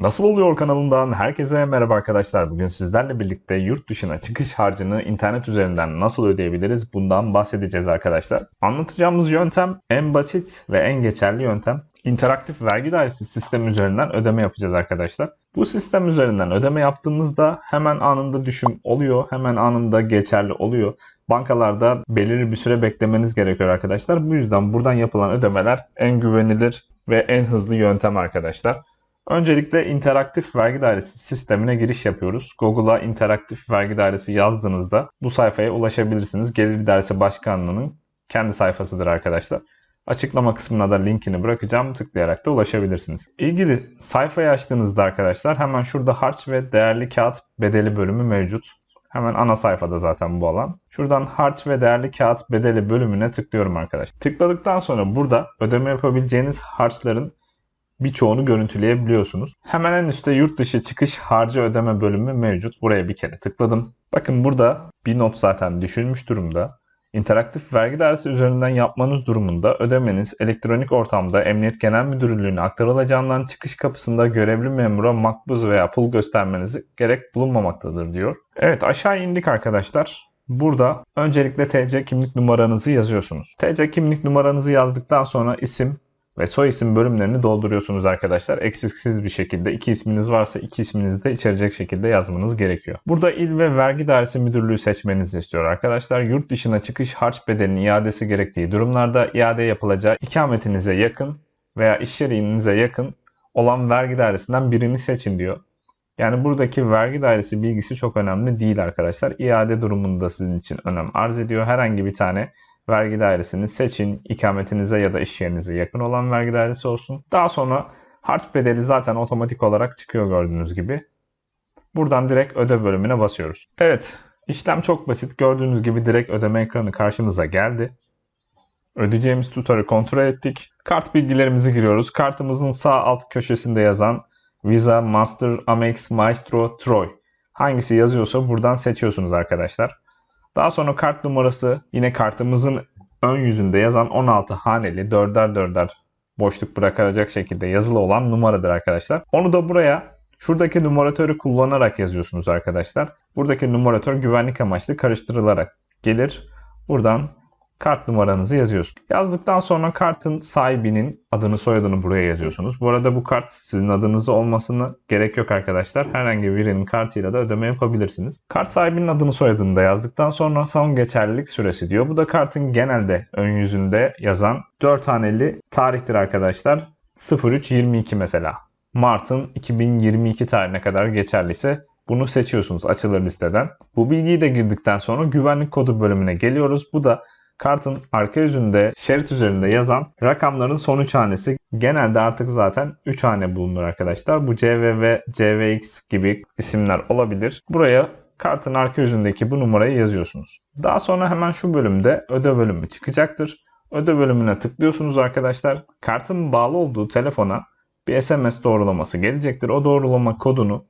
Nasıl oluyor kanalından herkese merhaba arkadaşlar. Bugün sizlerle birlikte yurt dışına çıkış harcını internet üzerinden nasıl ödeyebiliriz bundan bahsedeceğiz arkadaşlar. Anlatacağımız yöntem en basit ve en geçerli yöntem. İnteraktif vergi dairesi sistemi üzerinden ödeme yapacağız arkadaşlar. Bu sistem üzerinden ödeme yaptığımızda hemen anında düşüm oluyor, hemen anında geçerli oluyor. Bankalarda belirli bir süre beklemeniz gerekiyor arkadaşlar. Bu yüzden buradan yapılan ödemeler en güvenilir ve en hızlı yöntem arkadaşlar. Öncelikle interaktif vergi dairesi sistemine giriş yapıyoruz. Google'a interaktif vergi dairesi yazdığınızda bu sayfaya ulaşabilirsiniz. Gelir İdaresi Başkanlığı'nın kendi sayfasıdır arkadaşlar. Açıklama kısmına da linkini bırakacağım. Tıklayarak da ulaşabilirsiniz. İlgili sayfayı açtığınızda arkadaşlar hemen şurada harç ve değerli kağıt bedeli bölümü mevcut. Hemen ana sayfada zaten bu alan. Şuradan harç ve değerli kağıt bedeli bölümüne tıklıyorum arkadaşlar. Tıkladıktan sonra burada ödeme yapabileceğiniz harçların birçoğunu görüntüleyebiliyorsunuz. Hemen en üstte yurt dışı çıkış harcı ödeme bölümü mevcut. Buraya bir kere tıkladım. Bakın burada bir not zaten düşülmüş durumda. İnteraktif vergi dairesi üzerinden yapmanız durumunda ödemeniz elektronik ortamda Emniyet Genel Müdürlüğü'ne aktarılacağından çıkış kapısında görevli memura makbuz veya pul göstermeniz gerek bulunmamaktadır diyor. Evet aşağı indik arkadaşlar. Burada öncelikle TC kimlik numaranızı yazıyorsunuz. TC kimlik numaranızı yazdıktan sonra isim, ve soy isim bölümlerini dolduruyorsunuz arkadaşlar. Eksiksiz bir şekilde iki isminiz varsa iki isminizi de içerecek şekilde yazmanız gerekiyor. Burada il ve vergi dairesi müdürlüğü seçmenizi istiyor arkadaşlar. Yurt dışına çıkış harç bedelinin iadesi gerektiği durumlarda iade yapılacağı ikametinize yakın veya iş yerinize yakın olan vergi dairesinden birini seçin diyor. Yani buradaki vergi dairesi bilgisi çok önemli değil arkadaşlar. İade durumunda sizin için önem arz ediyor. Herhangi bir tane vergi dairesini seçin. ikametinize ya da iş yerinize yakın olan vergi dairesi olsun. Daha sonra harç bedeli zaten otomatik olarak çıkıyor gördüğünüz gibi. Buradan direkt öde bölümüne basıyoruz. Evet, işlem çok basit. Gördüğünüz gibi direkt ödeme ekranı karşımıza geldi. Ödeyeceğimiz tutarı kontrol ettik. Kart bilgilerimizi giriyoruz. Kartımızın sağ alt köşesinde yazan Visa, Master, Amex, Maestro, Troy. Hangisi yazıyorsa buradan seçiyorsunuz arkadaşlar. Daha sonra kart numarası yine kartımızın ön yüzünde yazan 16 haneli dörder dörder boşluk bırakacak şekilde yazılı olan numaradır arkadaşlar. Onu da buraya şuradaki numaratörü kullanarak yazıyorsunuz arkadaşlar. Buradaki numaratör güvenlik amaçlı karıştırılarak gelir. Buradan kart numaranızı yazıyorsunuz. Yazdıktan sonra kartın sahibinin adını soyadını buraya yazıyorsunuz. Bu arada bu kart sizin adınızı olmasını gerek yok arkadaşlar. Herhangi birinin kartıyla da ödeme yapabilirsiniz. Kart sahibinin adını soyadını da yazdıktan sonra son geçerlilik süresi diyor. Bu da kartın genelde ön yüzünde yazan 4 haneli tarihtir arkadaşlar. 0322 mesela. Mart'ın 2022 tarihine kadar geçerliyse bunu seçiyorsunuz açılır listeden. Bu bilgiyi de girdikten sonra güvenlik kodu bölümüne geliyoruz. Bu da kartın arka yüzünde şerit üzerinde yazan rakamların son 3 hanesi genelde artık zaten 3 hane bulunur arkadaşlar. Bu CVV, CVX gibi isimler olabilir. Buraya kartın arka yüzündeki bu numarayı yazıyorsunuz. Daha sonra hemen şu bölümde öde bölümü çıkacaktır. Öde bölümüne tıklıyorsunuz arkadaşlar. Kartın bağlı olduğu telefona bir SMS doğrulaması gelecektir. O doğrulama kodunu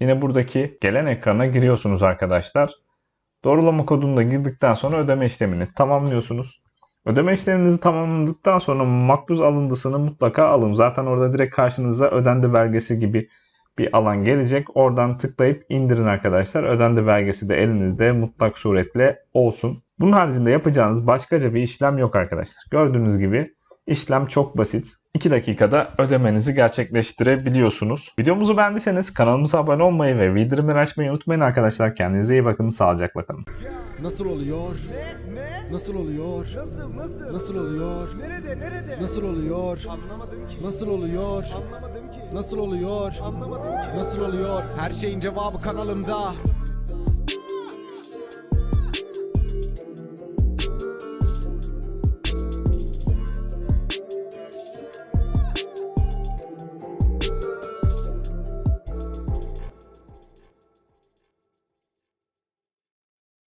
yine buradaki gelen ekrana giriyorsunuz arkadaşlar. Doğrulama kodunu da girdikten sonra ödeme işlemini tamamlıyorsunuz. Ödeme işleminizi tamamladıktan sonra makbuz alındısını mutlaka alın. Zaten orada direkt karşınıza ödendi belgesi gibi bir alan gelecek. Oradan tıklayıp indirin arkadaşlar. Ödendi belgesi de elinizde mutlak suretle olsun. Bunun haricinde yapacağınız başkaca bir işlem yok arkadaşlar. Gördüğünüz gibi işlem çok basit. 2 dakikada ödemenizi gerçekleştirebiliyorsunuz. Videomuzu beğendiyseniz kanalımıza abone olmayı ve bildirimleri açmayı unutmayın arkadaşlar. Kendinize iyi bakın. Sağlıcakla kalın. Nasıl oluyor? Ne? Ne? Nasıl oluyor? Nasıl? Nasıl? Nasıl oluyor? Nerede? Nerede? Nasıl oluyor? Anlamadım ki. Nasıl oluyor? Anlamadım ki. Nasıl oluyor? Anlamadım ki. Nasıl oluyor? Her şeyin cevabı kanalımda.